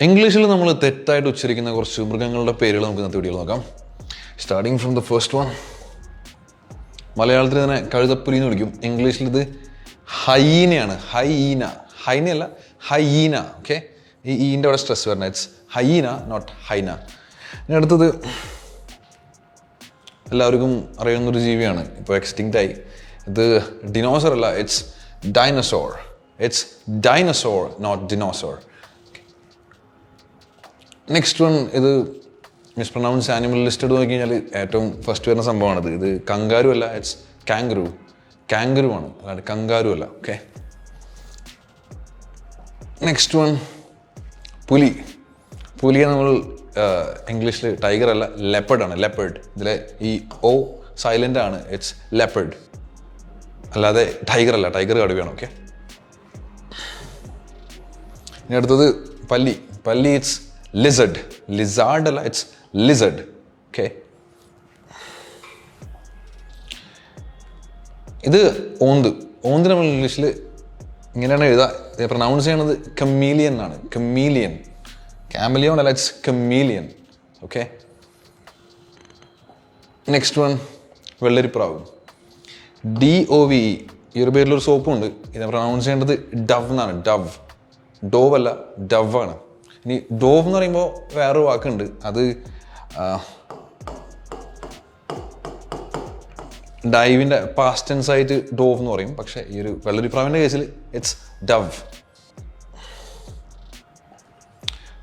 ഇംഗ്ലീഷിൽ നമ്മൾ തെറ്റായിട്ട് ഉച്ചരിക്കുന്ന കുറച്ച് മൃഗങ്ങളുടെ പേരുകൾ നമുക്ക് ഇന്നത്തെ വീഡിയോയിൽ നോക്കാം. Starting from the first one മലയാളത്തിൽ തന്നെ കഴുതപ്പുലി എന്ന് വിളിക്കും. ഇംഗ്ലീഷിൽ ഇത് ഹൈനയാണ്. ഹൈന. ഹൈനയല്ല ഹൈന. ഓക്കെ ഈ ഈന്റെ അവിടെ സ്ട്രെസ് വരണം ഇറ്റ്സ് ഹൈന നോട്ട് ഹൈന ഇനി അടുത്തത് എല്ലാവർക്കും അറിയുന്നൊരു ജീവിയാണ്. ഇപ്പോൾ എക്സ്റ്റിങ്റ്റ് ആയി. ഇത് ഡിനോസർ അല്ല. It's dinosaur it's dinosaur not dinosaur next one ഇത് മിസ്പ്രൊണൗൺസ് ആനിമൽ ലിസ്റ്റ് എടുത്ത് നോക്കി കഴിഞ്ഞാൽ ഏറ്റവും ഫസ്റ്റ് വരുന്ന സംഭവമാണിത് ഇത്. കങ്കാരു അല്ല ഇറ്റ്സ് കാങ്കരു കാങ്കരു ആണ്. അല്ലാണ്ട് കങ്കാരു അല്ല ഓക്കെ നെക്സ്റ്റ് വൺ പുലി. പുലിയെ നമ്മൾ ഇംഗ്ലീഷിൽ ടൈഗർ അല്ല ലെപ്പേഡ് ആണ് ലെപ്പേഡ് ഇതിലെ ഈ ഓ സൈലന്റ് ആണ് ഇറ്റ്സ് ലെപ്പേഡ് അല്ലാതെ ടൈഗർ അല്ല ടൈഗർ കടുവയാണ് ഓക്കെ ഇനി അടുത്തത് പല്ലി. പല്ലി ഇറ്റ്സ് ലിസഡ് ലിസാർഡ് അല്ല ഇറ്റ്സ് ലിസഡ് ഓക്കെ ഇത് ഓന്ത്. ഓന്ത് നമ്മൾ ഇംഗ്ലീഷിൽ ഇങ്ങനെയാണ് എഴുതുക പ്രൊനൗൺസ് ചെയ്യണത് കമ്മീലിയൻ എന്നാണ് കമ്മീലിയൻ കാമലിയോൺ അല്ല it's chameleon okay next one വെള്ളരിപ്രാവ്. D O V E ഈ ഒരു പേരിലൊരു സോപ്പുണ്ട്. ഇത് പ്രൊനൗൺസ് ചെയ്യേണ്ടത് ഡവ് എന്നാണ്. ഡവ് ഡോവ് അല്ല ഡവ് ആണ്. ഇനി ഡോവ് എന്ന് പറയുമ്പോൾ വേറൊരു വാക്കുണ്ട്. അത് ഡൈവിന്റെ പാസ്റ്റ് ടെൻസ് ആയിട്ട് ഡോവ് എന്ന് പറയും. പക്ഷേ ഈ ഒരു വെള്ളരിപ്രാവിന്റെ കേസിൽ ഇറ്റ്സ് ഡവ്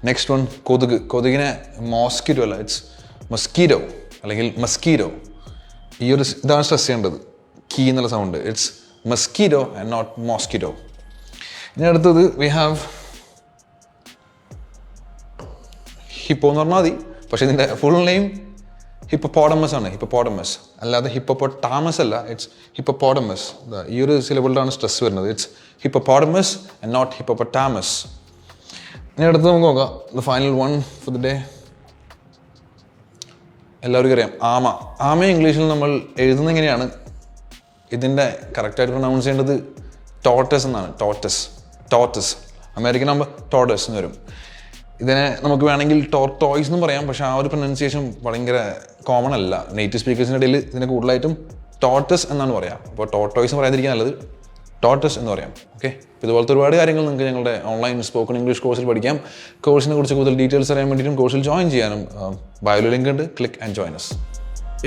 നെക്സ്റ്റ് വൺ കൊതുക്. കൊതുകിനെ മോസ്കിറ്റോ അല്ല ഇറ്റ്സ് മസ്കീരോ അല്ലെങ്കിൽ മസ്കീരോ ഈ ഒരു ഇതാണ് സ്ട്രെസ് ചെയ്യേണ്ടത്. കീ എന്നുള്ള sound it's mosquito and not mosquito ഇനി അടുത്തത് വി ഹാവ് ഹിപ്പോ എന്ന് പറഞ്ഞാൽ മതി പക്ഷേ ഇതിന്റെ ഫുൾ നെയിം ഹിപ്പോപോഡമസ് ആണ്. ഹിപ്പോപോഡമസ് അല്ലാതെ ഹിപ്പോ ടാമസ് അല്ല ഇറ്റ്സ് ഹിപ്പോപോഡമസ് ഈ ഒരു സിലബിളിലാണ് സ്ട്രെസ് വരുന്നത്. It's hippopotamus and not hippopotamus ഇനി അടുത്ത് നമുക്ക് നോക്കാം. The final one for the day എല്ലാവർക്കും അറിയാം. ആമ. ആമ ഇംഗ്ലീഷിൽ നമ്മൾ എഴുതുന്നത് എങ്ങനെയാണ്? ഇതിന്റെ കറക്റ്റായിട്ട് പ്രൊനൗൺസ് ചെയ്യേണ്ടത് ടോട്ടസ് എന്നാണ്. ടോട്ടസ് ടോട്ടസ് അമേരിക്കൻ ആകുമ്പോൾ ടോട്ടസ് എന്ന് വരും. ഇതിനെ നമുക്ക് വേണമെങ്കിൽ ടോർട്ടോയ്സ് എന്ന് പറയാം പക്ഷേ ആ ഒരു പ്രൊനൗൺസിയേഷൻ ഭയങ്കര കോമൺ അല്ല. നേറ്റീവ് സ്പീക്കേഴ്സിന്റെ ഇടയിൽ ഇതിനെ കൂടുതലായിട്ടും ടോട്ടസ് എന്നാണ് പറയാം. അപ്പോൾ ടോർട്ടോയ്സ് എന്ന് പറയാതിരിക്കാൻ നല്ലത് ടോട്ടസ് എന്ന് പറയാം. ഓക്കെ ഇതുപോലത്തെ ഒരുപാട് കാര്യങ്ങൾ നിങ്ങൾക്ക് ഞങ്ങളുടെ ഓൺലൈൻ സ്പോക്കൺ ഇംഗ്ലീഷ് കോഴ്സിൽ പഠിക്കാം. കോഴ്സിനെ കുറിച്ച് കൂടുതൽ ഡീറ്റെയിൽസ് അറിയാൻ വേണ്ടിയിട്ടും കോഴ്സിൽ ജോയിൻ ചെയ്യാനും ബയോലോ ലിങ്ക് ഉണ്ട്. Click and join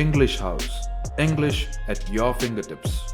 English House English at your finger fingertips.